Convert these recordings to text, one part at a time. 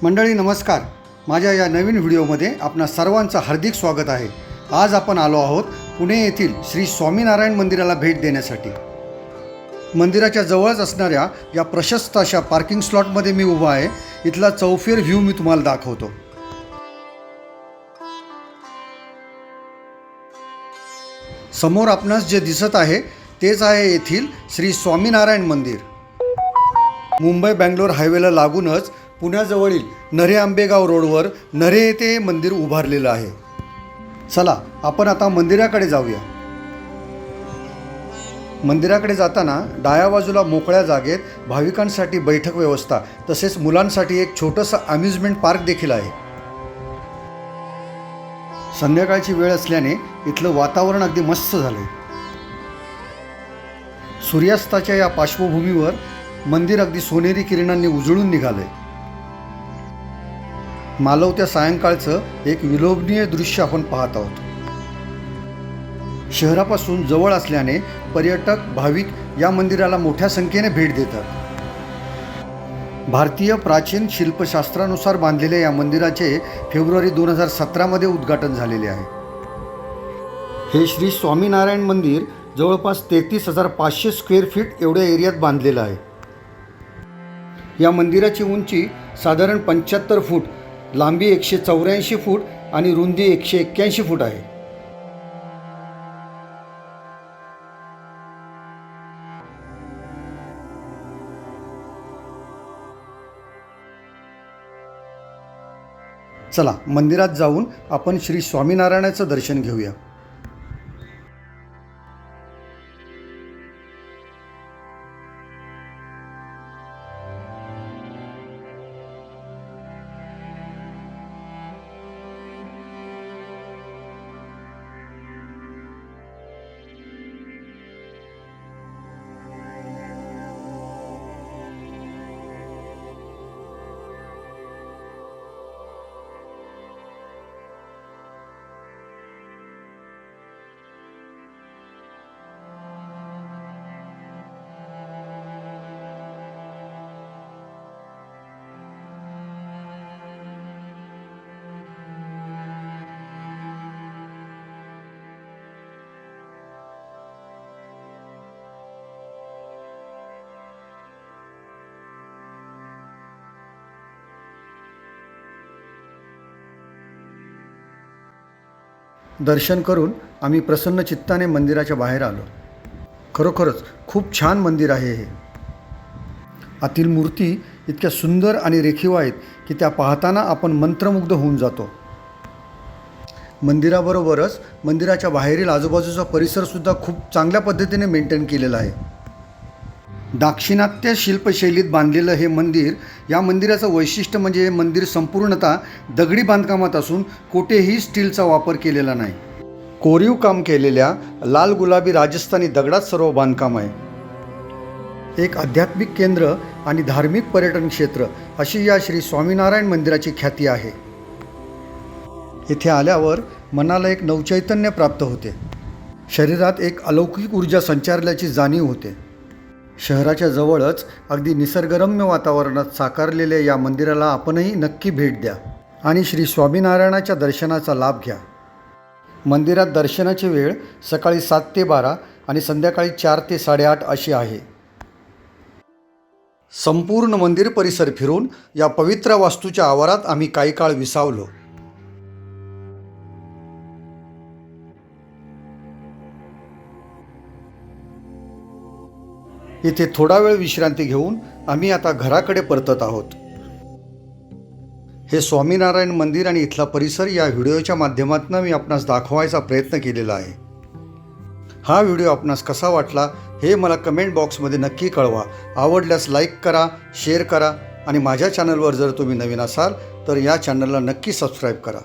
मंडळी नमस्कार. माझ्या या नवीन व्हिडिओमध्ये आपणा सर्वांचं हार्दिक स्वागत आहे. आज आपण आलो आहोत पुणे येथील श्री स्वामीनारायण मंदिराला भेट देण्यासाठी. मंदिराच्या जवळच असणाऱ्या या प्रशस्त अशा पार्किंग स्लॉटमध्ये मी उभा आहे. इथला चौफेर व्ह्यू मी तुम्हाला दाखवतो. समोर आपणास जे दिसत आहे तेच आहे येथील श्री स्वामीनारायण मंदिर. मुंबई बँगलोर हायवेला लागूनच पुण्याजवळील नरे आंबेगाव रोडवर नरे येथे हे मंदिर उभारलेलं आहे. चला आपण आता मंदिराकडे जाऊया. मंदिराकडे जाताना डाव्या बाजूला मोकळ्या जागेत भाविकांसाठी बैठक व्यवस्था तसेच मुलांसाठी एक छोटंसं अम्युजमेंट पार्क देखील आहे. संध्याकाळची वेळ असल्याने इथलं वातावरण अगदी मस्त झालं सूर्यास्ताच्या या पार्श्वभूमीवर मंदिर अगदी सोनेरी किरणांनी उजळून निघालंय. मालवत्या सायंकाळचं एक विलोभनीय दृश्य आपण पाहत आहोत. शहरापासून जवळ असल्याने पर्यटक भाविक या मंदिराला मोठ्या संख्येने भेट देतात. भारतीय प्राचीन शिल्पशास्त्रानुसार बांधलेल्या या मंदिराचे फेब्रुवारी दोन हजार सतरामध्ये उद्घाटन झालेले आहे. हे श्री स्वामीनारायण मंदिर जवळपास तेहतीस हजार पाचशे स्क्वेअर फीट एवढ्या एरियात बांधलेलं आहे. या मंदिराची उंची साधारण पंच्याहत्तर फूट लांबी एकशे चौऱ्याऐंशी फूट आणि रुंदी एकशे एक्क्याऐंशी फूट आहे. चला मंदिरात जाऊन आपण श्री स्वामीनारायणाचं दर्शन घेऊया. दर्शन करून आम्ही प्रसन्न चित्ताने मंदिराच्या बाहेर आलो. खरोखरच खूप छान मंदिर आहे हे. आतील मूर्ती इतक्या सुंदर आणि रेखीव आहेत की त्या पाहताना आपण मंत्रमुग्ध होऊन जातो. मंदिराबरोबरच मंदिराच्या बाहेरील आजूबाजूचा परिसरसुद्धा खूप चांगल्या पद्धतीने मेंटेन केलेला आहे. दाक्षिणात्य शिल्पशैलीत बांधलेलं हे मंदिर या मंदिराचं वैशिष्ट्य म्हणजे हे मंदिर संपूर्णतः दगडी बांधकामात असून कुठेही स्टीलचा वापर केलेला नाही. कोरीव काम केलेल्या लाल गुलाबी राजस्थानी दगडात सर्व बांधकाम आहे. एक आध्यात्मिक केंद्र आणि धार्मिक पर्यटन क्षेत्र अशी या श्री स्वामीनारायण मंदिराची ख्याती आहे. येथे आल्यावर मनाला एक नवचैतन्य प्राप्त होते. शरीरात एक अलौकिक ऊर्जा संचारल्याची जाणीव होते. शहराच्या जवळच अगदी निसर्गरम्य वातावरणात साकारलेल्या या मंदिराला आपणही नक्की भेट द्या आणि श्री स्वामीनारायणाच्या दर्शनाचा लाभ घ्या. मंदिरात दर्शनाची वेळ सकाळी सात ते बारा आणि संध्याकाळी चार ते साडेआठ अशी आहे. संपूर्ण मंदिर परिसर फिरून या पवित्र वास्तूच्या आवारात आम्ही काही काळ विसावलो. इथे थोडा वेळ विश्रांती घेऊन आम्ही आता घराकडे परतत आहोत. हे स्वामीनारायण मंदिर आणि इथला परिसर या व्हिडिओच्या माध्यमातून मी आपणास दाखवायचा प्रयत्न केलेला आहे. हा व्हिडिओ आपणास कसा वाटला हे मला कमेंट बॉक्समध्ये नक्की कळवा. आवडल्यास लाईक करा शेअर करा आणि माझ्या चॅनलवर जर तुम्ही नवीन असाल तर या चॅनलला नक्की सबस्क्राईब करा.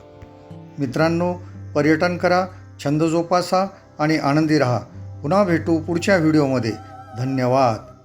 मित्रांनो पर्यटन करा छंद जोपासा आणि आनंदी रहा. पुन्हा भेटू पुढच्या व्हिडिओमध्ये. धन्यवाद.